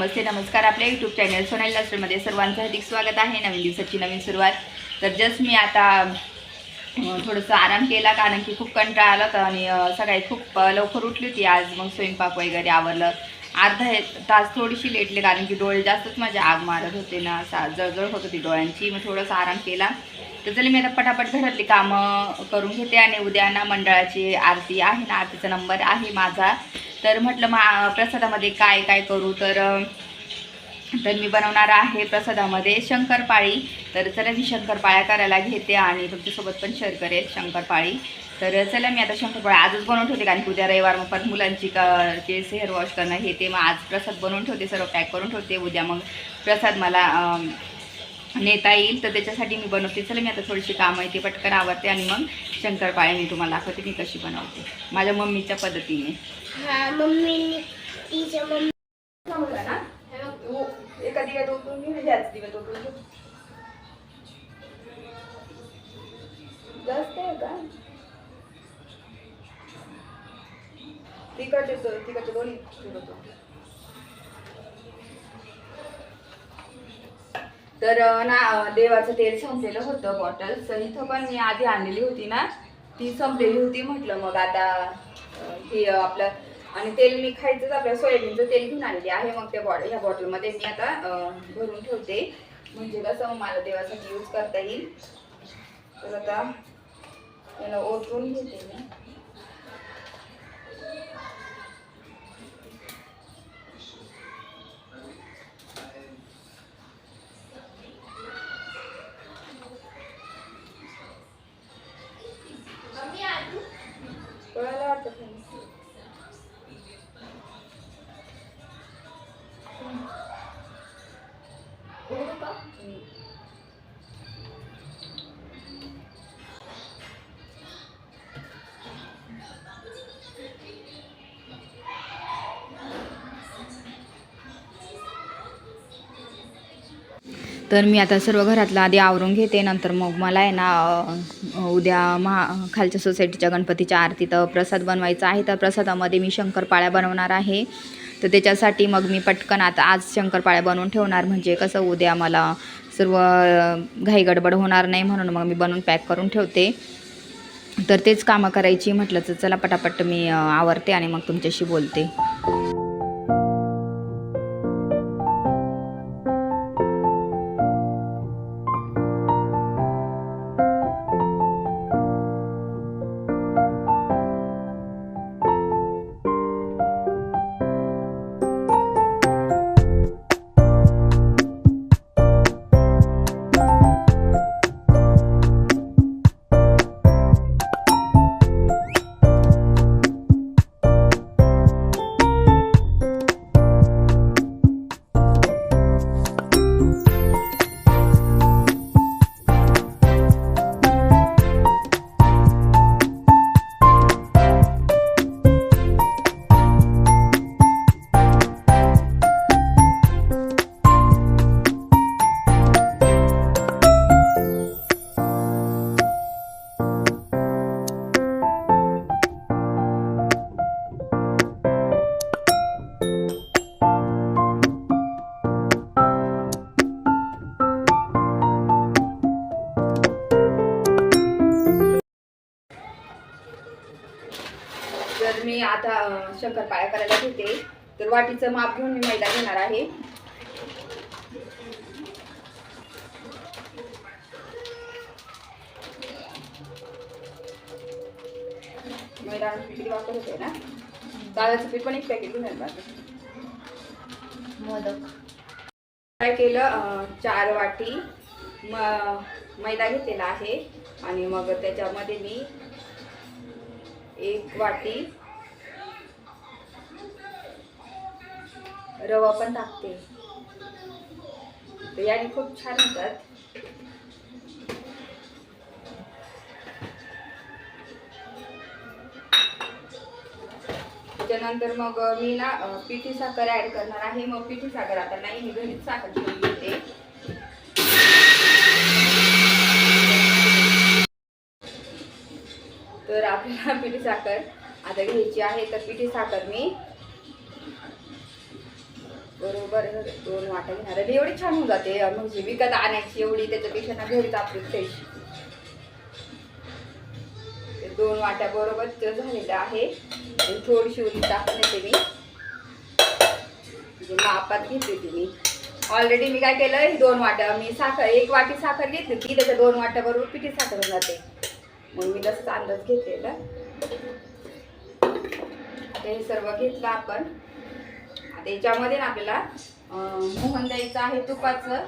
नमस्ते नमस्कार. आपल्या YouTube channel Sonali लास्टरमध्ये सर्वांचं हार्दिक स्वागत आहे. नवीन दिवसाची नवीन सुरुवात. तर जस्ट मी आता थोडंसं आराम केला कारण की खूप कंटाळा आला होता आणि सकाळी खूप लवकर उठली होती. आज मग स्वयंपाक वगैरे आवरलं. अर्धा तास थोडीशी लेटले कारण की डोळे जास्तच माझे आग मारत होते ना असा जळजळ होत होती डोळ्यांची. मग थोडंसं आराम केला. तर चला मी आता पटापट घरातली कामं करून घेते आणि उद्या ना मंडळाची आरती आहे ना आरतीचा नंबर आहे माझा. तर म्हटलं मा प्रसादामध्ये काय काय करू? तर तर मी बनवणार आहे प्रसादामध्ये शंकरपाळी. तर चला मी शंकरपाळ्या करायला घेते आणि तुमच्यासोबत पण शेअर करेल शंकरपाळी. तर चला मी आता शंकरपाळ्या आजच बनवून ठेवते कारण की उद्या रविवार मग परत मुलांची क केस हेअर वॉश करणं हे ते मग आज प्रसाद बनवून ठेवते सर्व पॅक करून ठेवते. उद्या मग प्रसाद मला नेता येईल तर त्याच्यासाठी मी बनवते. चला मी आता थोडीशी कामं आहे ते पटकन आवडते आणि मग शंकरपाळी मी तुम्हाला दाखवते मी कशी बनवते. माझ्या मम्मीच्या पद्धतीने. हा मम्मीने तिच्या तर ना देवाचं तेल संपलेलं होतं बॉटल तर इथं पण मी आधी आणलेली होती ना ती संपलेली होती म्हटलं मग आता हे आपलं आणि तेल मी खायचंच आपल्या सोयाबीनचं तेल घेऊन आणले आहे मग त्या बॉटल ह्या बॉटलमध्ये मी आता भरून ठेवते. म्हणजे कसं मग मला देवासाठी यूज करता येईल. तर आता याला ओतून घेते मी. तर मी आता सर्व घरातलं आधी आवरून घेते नंतर मग मला आहे ना उद्या महा खालच्या सोसायटीच्या गणपतीच्या आरतीत प्रसाद बनवायचा आहे. तर प्रसादामध्ये मी शंकरपाळ्या बनवणार आहे. तर त्याच्यासाठी मग मी पटकन आता आज शंकरपाळ्या बनवून ठेवणार. म्हणजे कसं उद्या मला सर्व घाई गडबड होणार नाही म्हणून मग मी बनवून पॅक करून ठेवते. तर तेच कामं करायची म्हटलं तर चला पटापट मी आवरते आणि मग तुमच्याशी बोलते. मी आता शंकरपाळ्या करायला घेते. तर वाटीचं माप घेऊन मी मैदा घेणार आहे. मैदा किती वापर होते ना? दादाचं पीठ पण एक पॅकेट घेऊन मोदक. काय केलं? चार वाटी म मैदा घेतलेला आहे. आणि मग त्याच्यामध्ये मी एक वाटी रवा पण टाकते. तर याने खूप छान होतात. त्याच्यानंतर मग मी ना पिठी साखर ऍड करणार आहे. मग पिठी साखर आता नाही मी घरीच साखर घेऊन घेते. तर आपल्याला पिठी साखर आता घ्यायची आहे. तर पिठी साखर मी बरोबर दोन वाटा घेणार. आणि एवढी छान होऊन जाते म्हणजे विकत आणायची एवढी त्याच्यापेक्षा ना घरीच आपली फ्रेश दोन वाट्या बरोबर ते झालेलं आहे. आणि थोडीशी उली टाकून येते मी. म्हणजे मापात घेतली होती मी. ऑलरेडी मी काय केलं ही दोन वाट्या मी साखर एक वाटी साखर घेतली होती त्याच्या दोन वाट्या बरोबर पिठी साखर होऊन जाते. मग मी तसंच अंदाज घेतलेला. आता हे सर्व घेतलं आपण. आता याच्यामध्ये ना आपल्याला मोहन द्यायचं आहे तुपाचं.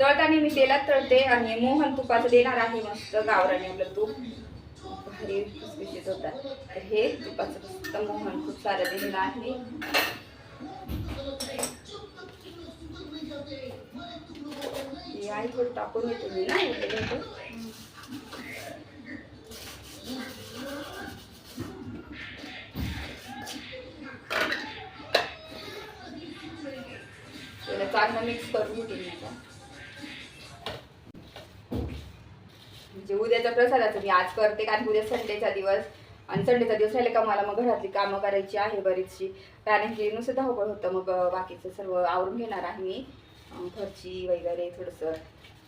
तळताना मी तेलात तळते आणि मोहन तुपाचं देणार आहे मस्त गावराने आपलं तूप. भारी खुसखुशीत होतात. तर हे तुपाचं मस्त मोहन खूप सारं दिलेलं आहे. थोडं टाकून येते मी ना चांगलं मिक्स करून घेते आता. म्हणजे उद्याच्या प्रसादाचं मी आज करते कारण उद्या संडेचा दिवस. आणि संडेचा दिवस राहिले का मला मग घरातली कामं करायची आहे बरीचशी. कारण की नुसतं धावपळ होतं मग बाकीचं सर्व आवरून घेणार आहे मी. अं, फरची वगैरे थोडंसं.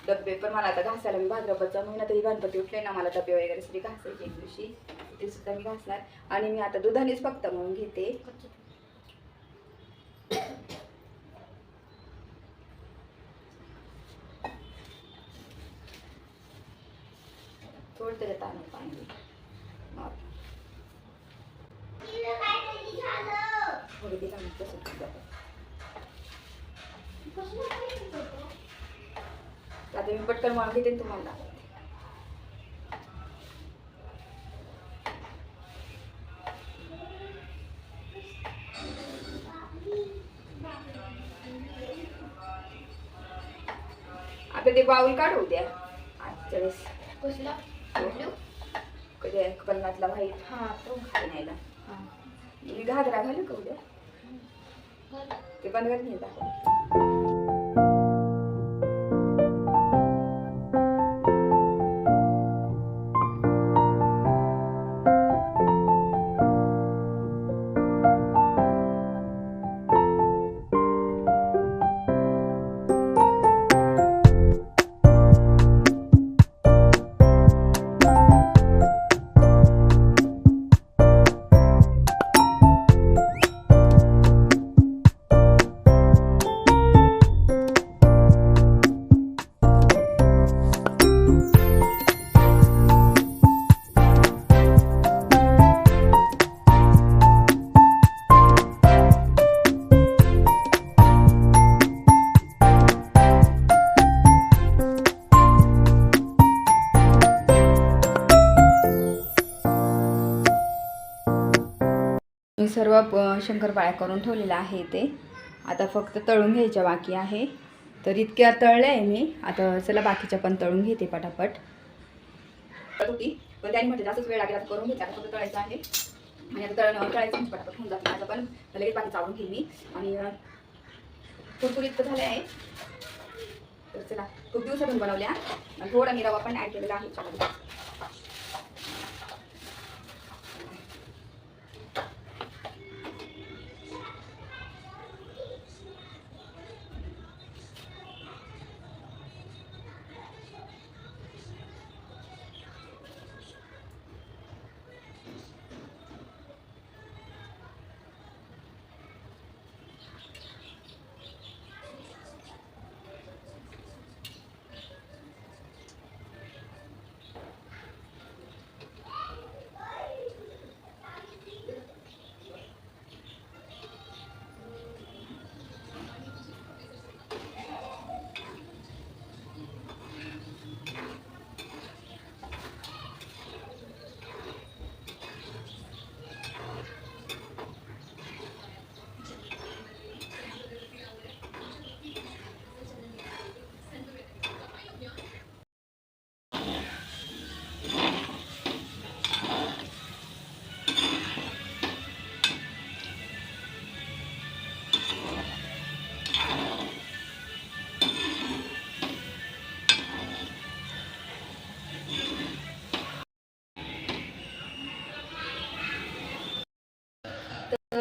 डबे पण मला आता घासायला मी भाद्रपदचा महिना तरी गणपती उठले ना मला डबे वगैरे सगळी घासायचे एक दिवशी. ते सुद्धा मी घासणार. आणि मी आता दुधानेच फक्त म्हणून घेते. थोडं त्याच्यात आणून पाणी नॉर्मल. आता मी पटकन म्हणून घेते तुम्हाला दाखवते. आता ते बाउल काढू द्या. आजच्या वेळेस. कसला? कधी कलनातला व्हाईट हा तो न्यायला. मी घागरा घालू का उद्या? ते बंद करत सर्व शंकरपाळ्या करून ठेवलेल्या आहे ते. आता फक्त तळून घ्यायच्या बाकी आहे. तर इतक्या तळल्या आहे मी. आता चला बाकीच्या पण तळून घेते पटापट. होती पण त्यांनी म्हटलं जास्तच वेळ लागेल आता करून घेतला आता फक्त तळायचं आहे. आणि आता तळण तळायचं म्हणजे पटापट होऊन जातं. माझं पण लगेच बाकी चावून घेईन मी. आणि अं, कुरकुरीत तर झाले आहे. तर चला खूप दिवसातून बनवल्या. थोडा मी रवा पण ॲड केलेला आहे.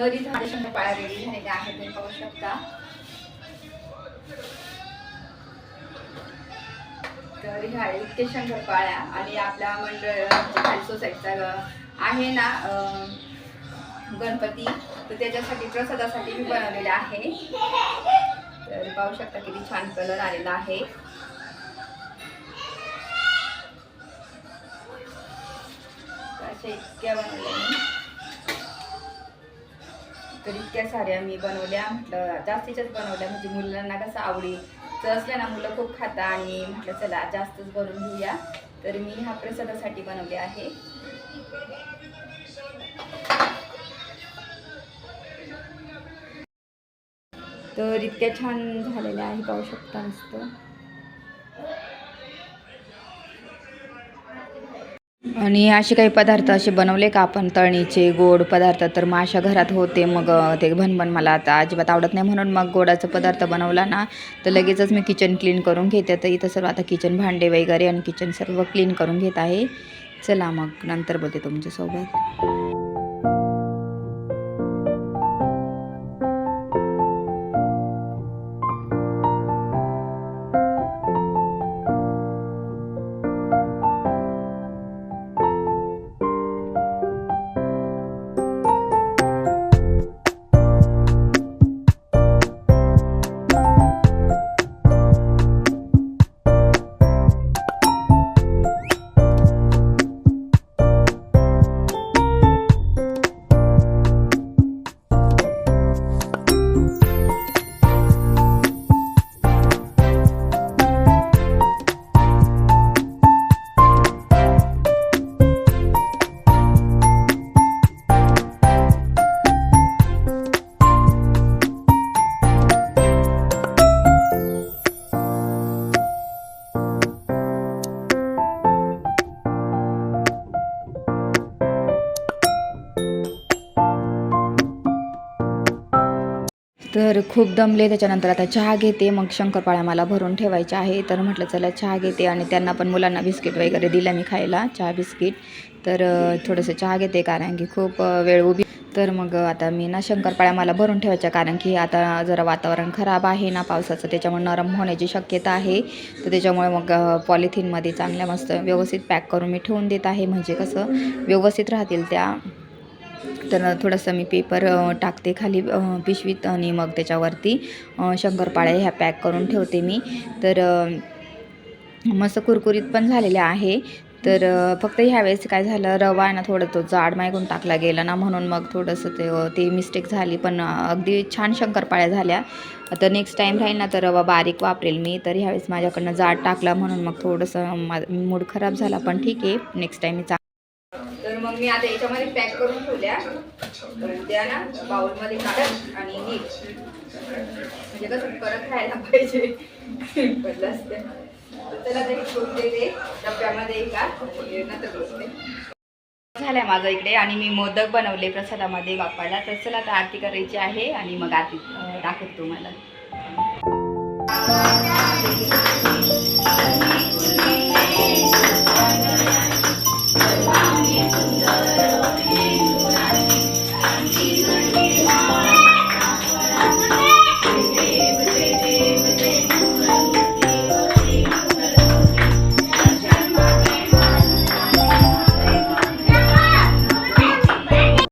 तर इथं माझ्या शंकरपाळ्या रेडी झालेल्या आहेत तुम्ही पाहू शकता. तर ह्या इतके शंकरपाळ्या आणि आपल्या मंडळ खाली सोसायटीचा आहे ना गणपती तर त्याच्यासाठी प्रसादासाठी मी बनवलेले आहे. तर पाहू शकता किती छान कलर आलेला आहे. असे इतक्या बनवल्या मी. तर इतक्या साऱ्या मी बनवल्या म्हटलं जास्तीच्याच बनवल्या म्हणजे मुलांना कसं आवडीचं असल्या ना मुलं खूप खाता आणि म्हटलं चला जास्तच बनवून घेऊया. तर मी ह्या प्रसादासाठी बनवले आहे. तर इतक्या छान झालेल्या आहे पाहू शकता नुसतं आणि असे काही पदार्थ असे बनवले का आपण? तळणीचे गोड पदार्थ तर मग अशा घरात होते मग ते भनभन मला आता अजिबात आवडत नाही म्हणून मग गोडाचा पदार्थ बनवला ना तर लगेचच मी किचन क्लीन करून घेते. तर इथं सर्व आता किचन भांडे वगैरे आणि किचन सर्व क्लीन करून घेत आहे. चला मग नंतर बोलते तुमच्यासोबत. तर खूप दमले. त्याच्यानंतर आता चहा घेते. मग शंकरपाळ्या मला भरून ठेवायच्या आहे. तर म्हटलं चला चहा घेते. आणि त्यांना पण मुलांना बिस्किट वगैरे दिलं मी खायला चहा बिस्किट. तर थोडंसं चहा घेते कारण की खूप वेळ उभी. तर मग आता मी ना शंकरपाळ्या मला भरून ठेवायच्या कारण की आता जरा वातावरण खराब आहे ना पावसाचं. त्याच्यामुळे नरम होण्याची शक्यता आहे. तर त्याच्यामुळे मग पॉलिथिनमध्ये चांगल्या मस्त व्यवस्थित पॅक करून मी ठेवून देत आहे. म्हणजे कसं व्यवस्थित राहतील त्या. तर थोडंसं मी पेपर टाकते खाली पिशवीत आणि मग त्याच्यावरती शंकरपाळ्या ह्या पॅक करून ठेवते मी. तर मस्त कुरकुरीत पण झालेल्या आहे. तर फक्त ह्यावेळेस काय झालं रवा आहे ना थोडं तो जाड मागून टाकला गेला ना म्हणून मग थोडंसं ते ते मिस्टेक झाली. पण अगदी छान शंकरपाळ्या झाल्या. आता नेक्स्ट टाईम राहील ना तर रवा बारीक वापरेल मी. तर ह्यावेळेस माझ्याकडनं जाड टाकला म्हणून मग थोडंसं मूड खराब झाला. पण ठीक आहे नेक्स्ट टाईम मी मग मी आता याच्यामध्ये पॅक करून ठेवल्या. त्या ना बाउलमध्ये काढत आणि नीट. म्हणजे कसं परत खायला पाहिजे. पडलं असते. तर त्याला तरी करून देते. डब्यामध्ये एका. नंतर बसते इकडे आणि मी मोदक बनवले प्रसादामध्ये बापाला तर चला आता आरती करायची आहे आणि मग आरती दाखवत तुम्हाला.